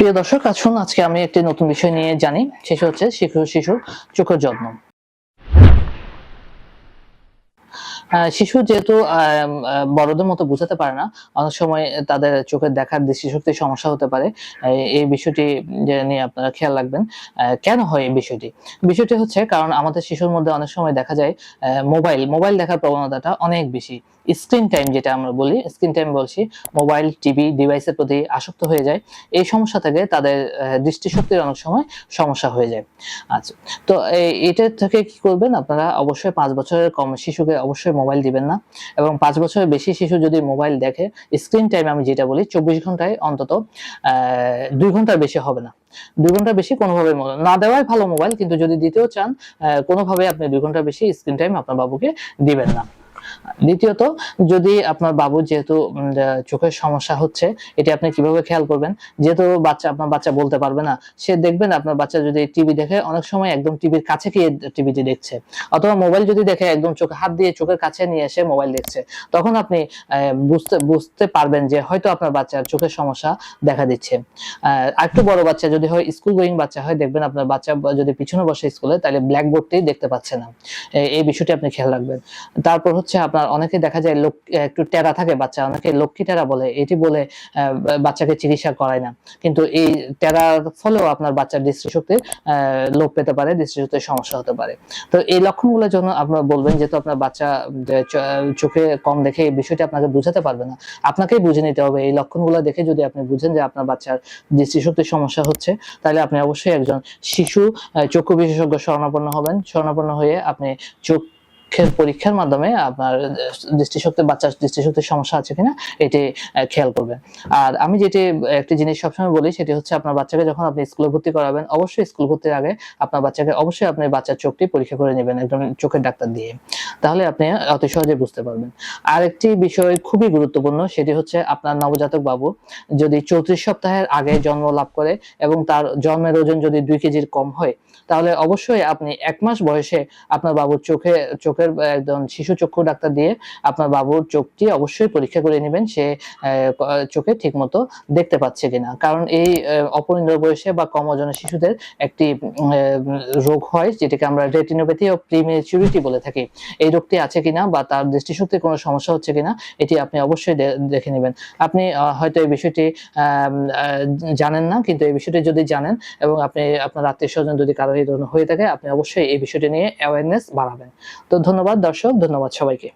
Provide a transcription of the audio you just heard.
প্রিয় দর্শক, আসুন আজকে আমি একটি নতুন বিষয় নিয়ে জানি। সেটা হচ্ছে শিশু শিশুর চোখের যত্ন। শিশু যেহেতু বড়দের মতো বোঝাতে পারে না, অনেক সময় তাদের চোখের দেখার দৃষ্টিশক্তির সমস্যা হতে পারে। এই- বিষয়টি নিয়ে আপনারা খেয়াল রাখবেন। কেন হয় এই বিষয়টি? বিষয়টি হচ্ছে কারণ আমাদের শিশুর মধ্যে অনেক সময় দেখা যায় মোবাইল মোবাইল দেখার প্রবণতাটা অনেক বেশি। স্ক্রিন টাইম যেটা আমরা বলি, স্ক্রিন টাইম বলছি, মোবাইল, টিভি, ডিভাইসের প্রতি আসক্ত হয়ে যায়। এই সমস্যা থেকে তাদের দৃষ্টিশক্তির অনেক সময় সমস্যা হয়ে যায়। আচ্ছা তো এটা থেকে কি করবেন আপনারা? অবশ্যই পাঁচ বছরের কম শিশুকে অবশ্যই মোবাইল দিবেন না। এবং পাঁচ বছরের বেশি শিশু যদি মোবাইল দেখে, স্ক্রিন টাইম আমি যেটা বলি, চব্বিশ ঘন্টায় অন্তত দুই ঘণ্টার বেশি হবে না। দুই ঘণ্টার বেশি কোনোভাবে না দেওয়াই ভালো মোবাইল, কিন্তু যদি দিতেও চান কোনোভাবে আপনি দুই ঘণ্টার বেশি স্ক্রিন টাইম আপনার বাবুকে দিবেন না। দ্বিতীয়ত, যদি আপনার বাবুর যেহেতু চোখের সমস্যা হচ্ছে, এটি আপনি কীভাবে খেয়াল করবেন? যেহেতু বাচ্চা, আপনার বাচ্চা বলতে পারবে না, সে দেখবেন আপনার বাচ্চা যদি টিভি দেখে, অনেক সময় একদম টিভির কাছে গিয়ে টিভিটি দেখছে। অথবা মোবাইল যদি দেখে, একদম চোখে, হাত দিয়ে চোখের কাছে নিয়ে এসে মোবাইল দেখছে, তখন আপনি বুঝতে বুঝতে পারবেন যে হয়তো আপনার বাচ্চার চোখের সমস্যা দেখা দিচ্ছে। আরেকটু বড় বাচ্চা যদি হয়, স্কুল গোয়িং বাচ্চা হয়, দেখবেন আপনার বাচ্চা যদি পিছনে বসে স্কুলে, তাহলে ব্ল্যাকবোর্ডটি দেখতে পাচ্ছে না। এই বিষয়টি আপনি খেয়াল রাখবেন। তারপর হচ্ছে আপনার অনেকে দেখা যায় লোক, একটু টেরা থাকে বাচ্চা, অনেকে লক্ষ্মী টেরা বলে, এটি বলে বাচ্চাকে চিকিৎসা করায় না। কিন্তু এই টেরার ফলেও আপনার বাচ্চার দৃষ্টিশক্তির লোপ পেতে পারে, দৃষ্টিশক্তির সমস্যা হতে পারে। তো এই লক্ষণগুলোর জন্য আপনারা বলবেন, যেহেতু আপনার বাচ্চা চোখে কম দেখে এই বিষয়টি আপনাকে বুঝাতে পারবে না, আপনাকেই বুঝে নিতে হবে। এই লক্ষণগুলো দেখে যদি আপনি বুঝেন যে আপনার বাচ্চার দৃষ্টিশক্তির সমস্যা হচ্ছে, তাহলে আপনি অবশ্যই একজন শিশু চক্ষু বিশেষজ্ঞ শরণাপন্ন হবেন। শরণাপন্ন হয়ে আপনি চোখের পরীক্ষার মাধ্যমে আপনার দৃষ্টিশক্তি, বাচ্চার দৃষ্টিশক্তির সমস্যা আছে কিনা, এটি খেয়াল করবেন। আর আমি যেটি, একটি জিনিস সবসময় বলি, সেটি হচ্ছে আপনার বাচ্চাকে যখন আপনি স্কুলে ভর্তি করাবেন, অবশ্যই স্কুল ভর্তির আগে আপনার বাচ্চাকে অবশ্যই আপনি বাচ্চার চোখটি পরীক্ষা করে নেবেন, একদম চোখের ডাক্তার দিয়ে। তাহলে আপনি অতি সহজে বুঝতে পারবেন। আরেকটি বিষয় খুবই গুরুত্বপূর্ণ, সেটি হচ্ছে আপনার নবজাতক বাবু যদি চৌত্রিশ সপ্তাহের আগে জন্ম লাভ করে এবং তার জন্মের ওজন যদি দুই কেজির কম হয়, তাহলে অবশ্যই আপনি এক মাস বয়সে আপনার বাবুর চোখে চোখের একদম শিশু চক্ষু ডাক্তার দিয়ে আপনার বাবুর চোখটি অবশ্যই পরীক্ষা করে নেবেন। সে চোখে ঠিক মতো দেখতে পাচ্ছে কিনা। কারণ এই অপরিণত বয়সে বা কম ওজনের শিশুদের একটি রোগ হয়, যেটাকে আমরা রেটিনোপ্যাথি ও প্রিমেচুরিটি বলে থাকি। এই রোগটি আছে কিনা বা তার দৃষ্টিশক্তির কোনো সমস্যা হচ্ছে কিনা, এটি আপনি অবশ্যই দেখে নেবেন। আপনি হয়তো এই বিষয়টি জানেন না, কিন্তু এই বিষয়টি যদি জানেন এবং আপনি আপনার আত্মীয় স্বজন যদি কারও এই ধরনের হয়ে থাকে, আপনি অবশ্যই এই বিষয়টি নিয়ে অ্যাওয়ারনেস বাড়াবেন। তো ধন্যবাদ দর্শক ধন্যবাদ সবাইকে।